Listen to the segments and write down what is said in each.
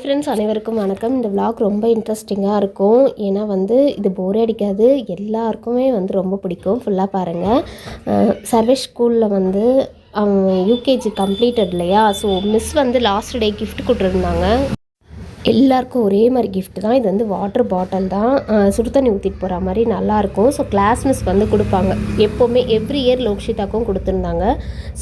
Friends அனைவருக்கும் வணக்கம். இந்த விளாக் ரொம்ப இன்ட்ரெஸ்டிங்காக இருக்கும். ஏன்னா வந்து இது போரே அடிக்காது. எல்லாருக்குமே வந்து ரொம்ப பிடிக்கும். ஃபுல்லாக பாருங்கள் சர்வேஷ் ஸ்கூலில் வந்து யூகேஜி கம்ப்ளீட்டட் இல்லையா? ஸோ மிஸ் வந்து லாஸ்ட் டே கிஃப்ட் கொடுத்துருந்தாங்க. எல்லாருக்கும் ஒரே மாதிரி கிஃப்ட் தான். இது வந்து வாட்டர் பாட்டில் தான். சுடு தண்ணி ஊற்றிட்டு போகிற மாதிரி நல்லாயிருக்கும் ஸோ கிளாஸ் மிஸ் வந்து கொடுப்பாங்க. எப்போவுமே எவ்ரி இயர் லோக்ஷிதாக்கும் கொடுத்துருந்தாங்க.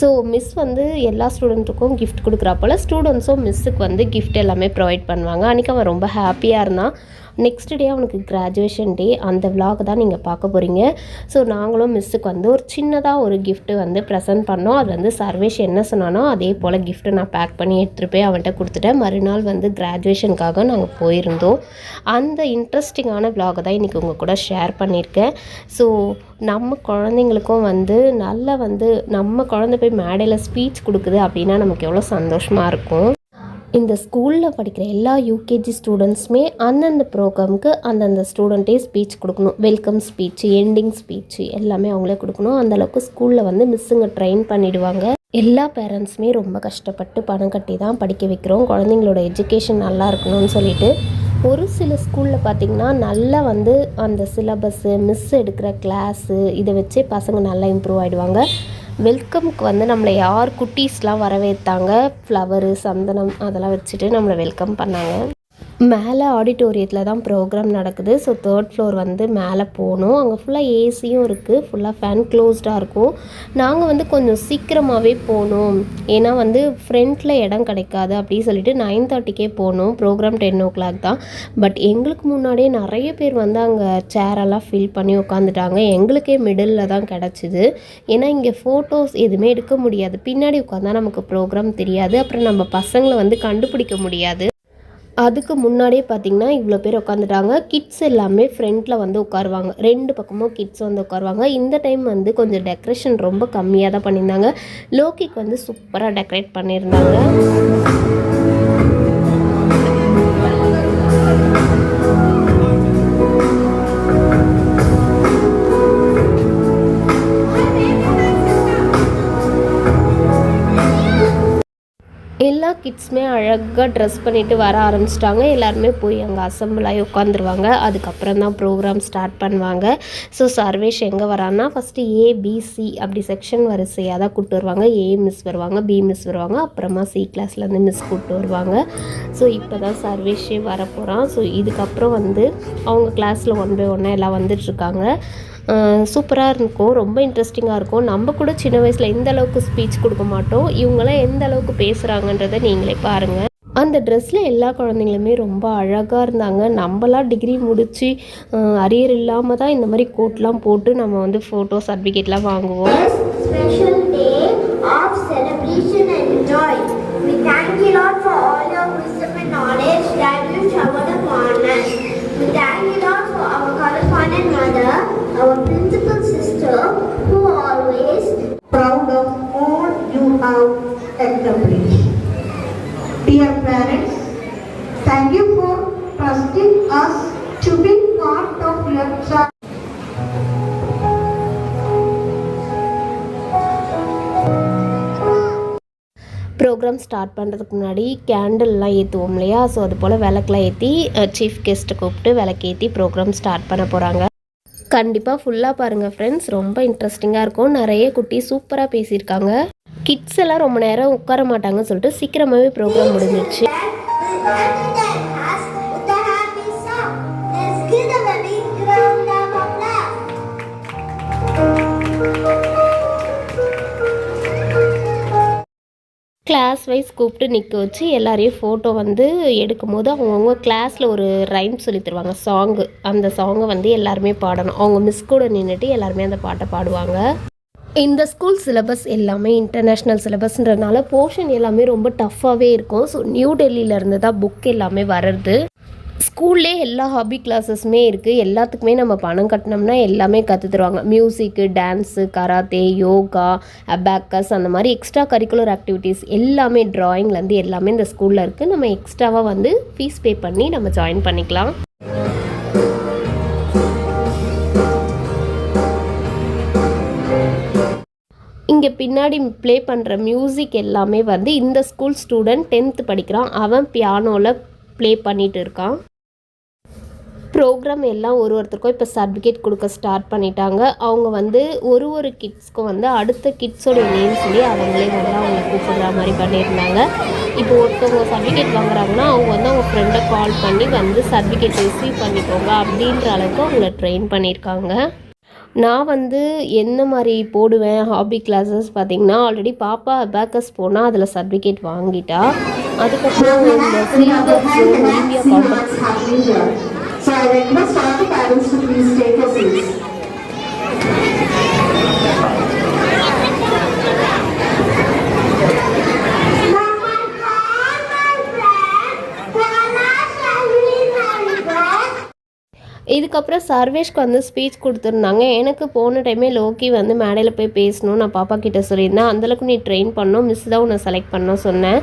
ஸோ மிஸ் வந்து எல்லா ஸ்டூடெண்ட்டுக்கும் கிஃப்ட் கொடுக்குறப்போல ஸ்டூடெண்ட்ஸும் மிஸ்ஸுக்கு வந்து கிஃப்ட் எல்லாமே ப்ரொவைட் பண்ணுவாங்க. அன்றைக்கி அவன் ரொம்ப ஹாப்பியாக இருந்தான். நெக்ஸ்ட் டே அவனுக்கு கிராஜுவேஷன் டே அந்த விலாக் தான் நீங்கள் பார்க்க போகிறீங்க ஸோ நாங்களும் மிஸ்ஸுக்கு வந்து ஒரு சின்னதாக ஒரு கிஃப்ட்டு வந்து ப்ரெசென்ட் பண்ணோம். அது வந்து சர்வேஷ் என்ன சொன்னானோ அதே போல் கிஃப்ட்டை நான் பேக் பண்ணி எடுத்துகிட்டு போய் அவன்கிட்ட கொடுத்துட்டேன். மறுநாள் வந்து கிராஜுவேஷனுக்காக நாங்கள் போயிருந்தோம். அந்த இன்ட்ரெஸ்டிங்கான விலாகை தான் இன்றைக்கி உங்கள் கூட ஷேர் பண்ணியிருக்கேன். ஸோ நம்ம குழந்தைங்களுக்கும் வந்து நல்லா வந்து நம்ம குழந்தை போய் மேடையில் ஸ்பீச் கொடுக்குது அப்படின்னா நமக்கு எவ்வளோ சந்தோஷமாக இருக்கும். இந்த ஸ்கூலில் படிக்கிற எல்லா யூகேஜி ஸ்டூடெண்ட்ஸுமே அந்தந்த ப்ரோக்ராமுக்கு அந்தந்த ஸ்டூடெண்ட்டே ஸ்பீச் கொடுக்கணும். வெல்கம் ஸ்பீச் எண்டிங் ஸ்பீச் எல்லாமே அவங்களே கொடுக்கணும். அந்தளவுக்கு ஸ்கூலில் வந்து மிஸ்ஸுங்க ட்ரெயின் பண்ணிடுவாங்க. எல்லா பேரண்ட்ஸுமே ரொம்ப கஷ்டப்பட்டு பணம் கட்டி தான் படிக்க வைக்கிறோம். குழந்தைங்களோட எஜுகேஷன் நல்லா இருக்கணும்னு சொல்லிட்டு ஒரு சில ஸ்கூலில் பார்த்திங்கன்னா நல்லா வந்து அந்த சிலபஸ்ஸு மிஸ் எடுக்கிற கிளாஸு இதை வச்சே பசங்க நல்லா இம்ப்ரூவ் ஆகிடுவாங்க வெல்கம்க்கு வந்து நம்மளை யார் குட்டீஸ்லாம் வரவேற்றாங்க? ஃப்ளவரு சந்தனம் அதெல்லாம் வச்சுட்டு நம்மளை வெல்கம் பண்ணாங்க. மேலே ஆடிட்டோரியத்தில் தான் ப்ரோக்ராம் நடக்குது. ஸோ தேர்ட் ஃப்ளோர் வந்து மேலே போகணும். அங்கே ஃபுல்லாக ஏசியும் இருக்குது ஃபுல்லாக ஃபேன் க்ளோஸ்டாக இருக்கும். நாங்கள் வந்து கொஞ்சம் சீக்கிரமாகவே போகணும். ஏன்னா வந்து ஃப்ரண்ட்டில் இடம் கிடைக்காது அப்படின்னு சொல்லிட்டு நைன் தேர்ட்டிக்கே போகணும். ப்ரோக்ராம் டென் ஓ கிளாக் தான். பட் எங்களுக்கு முன்னாடியே நிறைய பேர் வந்து அங்கே சேரெல்லாம் ஃபில் பண்ணி உட்காந்துட்டாங்க எங்களுக்கே மிடில் தான் கிடச்சிது. ஏன்னா இங்கே ஃபோட்டோஸ் எதுவுமே எடுக்க முடியாது. பின்னாடி உட்காந்தா நமக்கு ப்ரோக்ராம் தெரியாது. அப்புறம் நம்ம பசங்களை வந்து கண்டுபிடிக்க முடியாது. அதுக்கு முன்னாடியே பார்த்தீங்கன்னா இவ்வளோ பேர் உட்காந்துட்டாங்க கிட்ஸ் எல்லாமே ஃப்ரண்ட்டில் வந்து உட்காருவாங்க ரெண்டு பக்கமும் கிட்ஸ் வந்து உட்காருவாங்க இந்த டைம் வந்து கொஞ்சம் டெக்கரேஷன் ரொம்ப கம்மியாக தான் பண்ணியிருந்தாங்க. லோக்கிக்கு வந்து சூப்பராக டெக்கரேட் பண்ணியிருந்தாங்க. எல்லா கிட்ஸுமே அழகாக ட்ரெஸ் பண்ணிவிட்டு வர ஆரம்பிச்சிட்டாங்க. எல்லாருமே போய் அங்கே அசம்பிள் ஆகி உட்காந்துருவாங்க. அதுக்கப்புறம் தான் ப்ரோக்ராம் ஸ்டார்ட் பண்ணுவாங்க. ஸோ சர்வேஷ் எங்கே வரான்னா ஃபஸ்ட்டு ஏபிசி அப்படி செக்ஷன் வரிசையாக தான் கூப்பிட்டு வருவாங்க. ஏ மிஸ் வருவாங்க பி மிஸ் வருவாங்க. அப்புறமா சி கிளாஸ்லேருந்து மிஸ் கூப்பிட்டு வருவாங்க. ஸோ இப்போ தான் சர்வேஷே வரப்போகிறான் ஸோ இதுக்கப்புறம் வந்து அவங்க கிளாஸில் ஒன் பை ஒன்னாக எல்லாம் வந்துட்டுருக்காங்க சூப்பராக இருக்கும் ரொம்ப இன்ட்ரெஸ்டிங்காக இருக்கும். நம்ம கூட சின்ன வயசில் எந்த அளவுக்கு ஸ்பீச் கொடுக்க மாட்டோம் இவங்களாம் எந்த அளவுக்கு பேசுகிறாங்கன்றதை நீங்களே பாருங்கள் அந்த ட்ரெஸ்ஸில் எல்லா குழந்தைங்களுமே ரொம்ப அழகாக இருந்தாங்க. நம்மளாம் டிகிரி முடித்து அரியர் இல்லாமல் தான் இந்த மாதிரி கோட்லாம் போட்டு நம்ம வந்து ஃபோட்டோ சர்டிஃபிகேட்லாம் வாங்குவோம். We thank you, Lord, for all your wisdom and knowledge that programme start பண்ணுறதுக்கு முன்னாடி கேண்டில்லாம் ஏற்றுவோம் இல்லையா? ஸோ அது போல் விளக்கெலாம் ஏற்றி சீஃப் கெஸ்ட்டை கூப்பிட்டு விளக்கேற்றி ப்ரோக்ராம் ஸ்டார்ட் பண்ண போகிறாங்க கண்டிப்பாக ஃபுல்லாக பாருங்கள் ஃப்ரெண்ட்ஸ் ரொம்ப இன்ட்ரெஸ்டிங்காக இருக்கும். நிறைய குட்டி சூப்பராக பேசியிருக்காங்க. கிட்ஸ் எல்லாம் ரொம்ப நேரம் உட்கார மாட்டாங்கன்னு சொல்லிட்டு சீக்கிரமாகவே ப்ரோக்ராம் முடிஞ்சிருச்சு. கிளாஸ் வைஸ் கூப்பிட்டு நிற்க வச்சு எல்லாரையும் ஃபோட்டோ வந்து எடுக்கும்போது அவங்கவுங்க கிளாஸில் ஒரு ரைம் சொல்லி தருவாங்க. சாங்கு அந்த சாங்கை வந்து எல்லாருமே பாடணும். அவங்க மிஸ் கூட நின்றுட்டு எல்லாருமே அந்த பாட்டை பாடுவாங்க. இந்த ஸ்கூல் சிலபஸ் எல்லாமே இன்டர்நேஷ்னல் சிலபஸ்ன்றதுனால போர்ஷன் எல்லாமே ரொம்ப டஃப்பாகவே இருக்கும். ஸோ நியூ டெல்லியிலேருந்து தான் புக் எல்லாமே வர்றது. ஸ்கூல்லே எல்லா ஹாபி கிளாஸஸுமே இருக்குது எல்லாத்துக்குமே நம்ம பணம் கட்டினோம்னா எல்லாமே கற்று தருவாங்க music dance karate yoga abacus அந்த மாதிரி எக்ஸ்ட்ரா கரிக்குலர் ஆக்டிவிட்டீஸ் எல்லாமே ட்ராயிங்லேருந்து எல்லாமே இந்த ஸ்கூலில் இருக்குது நம்ம எக்ஸ்ட்ராவாக வந்து ஃபீஸ் பே பண்ணி நம்ம ஜாயின் பண்ணிக்கலாம். இங்கே பின்னாடி ப்ளே பண்ணுற மியூசிக் எல்லாமே வந்து இந்த ஸ்கூல் ஸ்டூடெண்ட் டென்த்து படிக்கிறான். அவன் பியானோவில் ப்ளே பண்ணிகிட்டு இருக்கான். ப்ரோக்ராம் எல்லாம் ஒரு ஒருத்தருக்கும் இப்போ சர்டிஃபிகேட் கொடுக்க ஸ்டார்ட் பண்ணிட்டாங்க. அவங்க வந்து ஒரு ஒரு கிட்ஸ்க்கும் வந்து அடுத்த கிட்ஸோடைய நேம் சொல்லி அவங்களே வந்து அவங்க கூப்பிடுற மாதிரி பண்ணியிருந்தாங்க. இப்போ ஒருத்தவங்க சர்டிஃபிகேட் வாங்குறாங்கன்னா அவங்க வந்து அவங்க ஃப்ரெண்டை கால் பண்ணி வந்து சர்டிஃபிகேட் ரிசீவ் பண்ணிக்கோங்க அப்படின்ற அளவுக்கு அவங்கள ட்ரெயின் பண்ணியிருக்காங்க. நான் வந்து என்ன மாதிரி போடுவேன் ஹாபி கிளாஸஸ் பார்த்தீங்கன்னா ஆல்ரெடி பாப்பா அபேக்கஸ் போனால் அதில் சர்டிஃபிகேட் வாங்கிட்டா. அதுக்கப்புறம் இந்த சில்வர் เป็นภาสา சர்வேஷ்க்கு வந்து ஸ்பீச் கொடுத்துருந்தாங்க. எனக்கு போன டைமே லோக்கி வந்து மேடையில் போய் பேசணும் நான் பாப்பா கிட்ட சொல்லியிருந்தேன். அந்தளவுக்கு நீ ட்ரெயின் பண்ணோம் மிஸ் தான் உன்னை செலக்ட் பண்ண சொன்னேன்.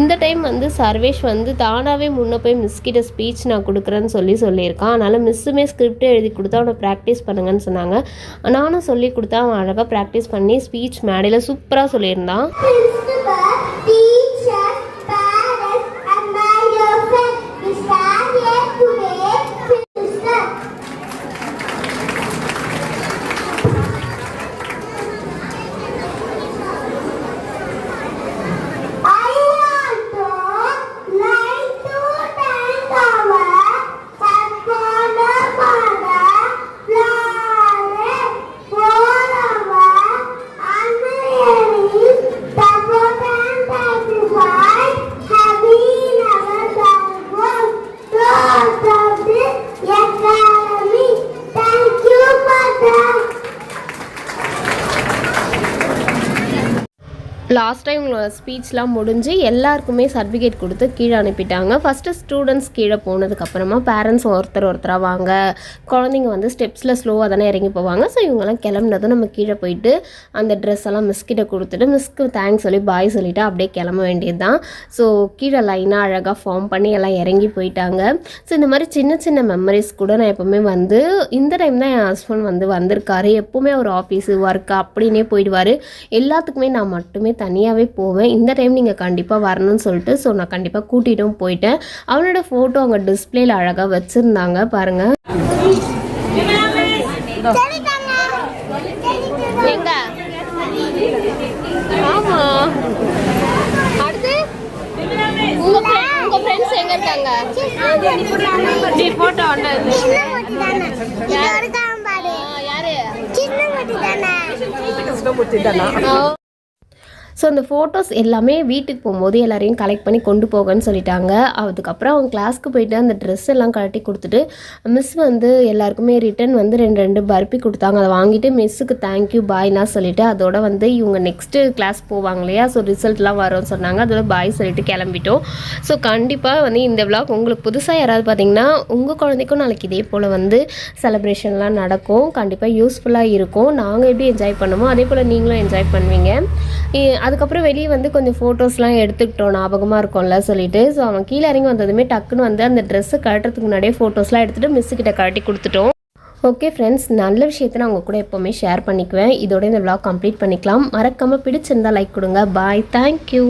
இந்த டைம் வந்து சர்வேஷ் வந்து தானாகவே முன்னே போய் மிஸ் கிட்ட ஸ்பீச் நான் கொடுக்குறேன்னு சொல்லி சொல்லியிருக்கான். அதனால் மிஸ்ஸுமே ஸ்கிரிப்ட் எழுதி கொடுத்தா அவனை ப்ராக்டிஸ் பண்ணுங்கன்னு சொன்னாங்க. நானும் சொல்லி கொடுத்தா அவன் அழகாக ப்ராக்டிஸ் பண்ணி ஸ்பீச் மேடையில் சூப்பராக சொல்லியிருந்தான். லாஸ்ட் டைம் உங்களோட ஸ்பீச்லாம் முடிஞ்சு எல்லாருக்குமே சர்டிஃபிகேட் கொடுத்து கீழே அனுப்பிட்டாங்க. ஃபஸ்ட்டு ஸ்டூடெண்ட்ஸ் கீழே போனதுக்கப்புறமா பேரண்ட்ஸ் ஒருத்தர் ஒருத்தராக வாங்க. குழந்தைங்க வந்து ஸ்டெப்ஸில் ஸ்லோவாக தானே இறங்கி போவாங்க. ஸோ இவங்கெல்லாம் கிளம்புனதும் நம்ம கீழே போயிட்டு அந்த ட்ரெஸ் எல்லாம் மிஸ்கிட்ட கொடுத்துட்டு மிஸ்க்கு தேங்க்ஸ் சொல்லி பாய் சொல்லிவிட்டு அப்படியே கிளம்ப வேண்டியது தான் ஸோ கீழே லைனாக அழகாக ஃபார்ம் பண்ணி எல்லாம் இறங்கி போயிட்டாங்க. ஸோ இந்த மாதிரி சின்ன சின்ன மெமரிஸ் கூட நான் எப்போவுமே வந்து இந்த டைம் தான் என் ஹஸ்பண்ட் வந்து வந்திருக்காரு. எப்போவுமே அவர் ஆஃபீஸு ஒர்க்கு அப்படின்னே போயிடுவார். எல்லாத்துக்குமே நான் மட்டுமே தனி தனியாகவே போவேன். இந்த டைம் நீங்கள் கண்டிப்பாக வரணும்னு சொல்லிட்டு ஸோ நான் கண்டிப்பாக கூட்டிகிட்டும் போயிட்டேன். அவனோட ஃபோட்டோ அங்கே டிஸ்பிளேல அழகாக வச்சுருந்தாங்க பாருங்கள் எங்க? ஸோ அந்த ஃபோட்டோஸ் எல்லாமே வீட்டுக்கு போகும்போது எல்லாரையும் கலெக்ட் பண்ணி கொண்டு போகன்னு சொல்லிட்டாங்க. அதுக்கப்புறம் அவங்க கிளாஸ்க்கு போயிட்டு அந்த ட்ரெஸ் எல்லாம் கழட்டி கொடுத்துட்டு மிஸ் வந்து எல்லாருக்குமே ரிட்டன் வந்து ரெண்டு ரெண்டு பருப்பி கொடுத்தாங்க. அதை வாங்கிட்டு மிஸ்ஸுக்கு தேங்க்யூ பாய்லாம் சொல்லிட்டு அதோட வந்து இவங்க நெக்ஸ்ட்டு கிளாஸ் போவாங்க இல்லையா? ஸோ ரிசல்ட்லாம் வரும்னு சொன்னாங்க. அதோட பாய் சொல்லிட்டு கிளம்பிட்டோம். ஸோ கண்டிப்பாக வந்து இந்த விளாக் உங்களுக்கு புதுசாக யாராவது பார்த்தீங்கன்னா உங்கள் குழந்தைக்கும் நாளைக்கு இதே போல் வந்து செலப்ரேஷன்லாம் நடக்கும். கண்டிப்பாக யூஸ்ஃபுல்லாக இருக்கும். நாங்கள் எப்படி என்ஜாய் பண்ணுமோ அதே போல் நீங்களும் என்ஜாய் பண்ணுவீங்க. அதுக்கப்புறம் வெளியே வந்து கொஞ்சம் ஃபோட்டோஸ்லாம் எடுத்துக்கிட்டோம். ஞாபகமாக இருக்கும்ல சொல்லிட்டு. ஸோ அவன் கீழே இறங்கி வந்ததுமே டக்குன்னு வந்து அந்த ட்ரெஸ்ஸை கழட்டுறதுக்கு முன்னாடியே ஃபோட்டோஸ்லாம் எடுத்துகிட்டு மிஸ்ஸுக்கிட்ட கழட்டி கொடுத்துட்டோம். ஓகே ஃப்ரெண்ட்ஸ் நல்ல விஷயத்தை நான் உங்கள் கூட எப்போவுமே ஷேர் பண்ணிக்குவேன். இதோட இந்த விளாக் கம்ப்ளீட் பண்ணிக்கலாம். மறக்காமல் பிடிச்சிருந்தா லைக் கொடுங்க. Bye thank you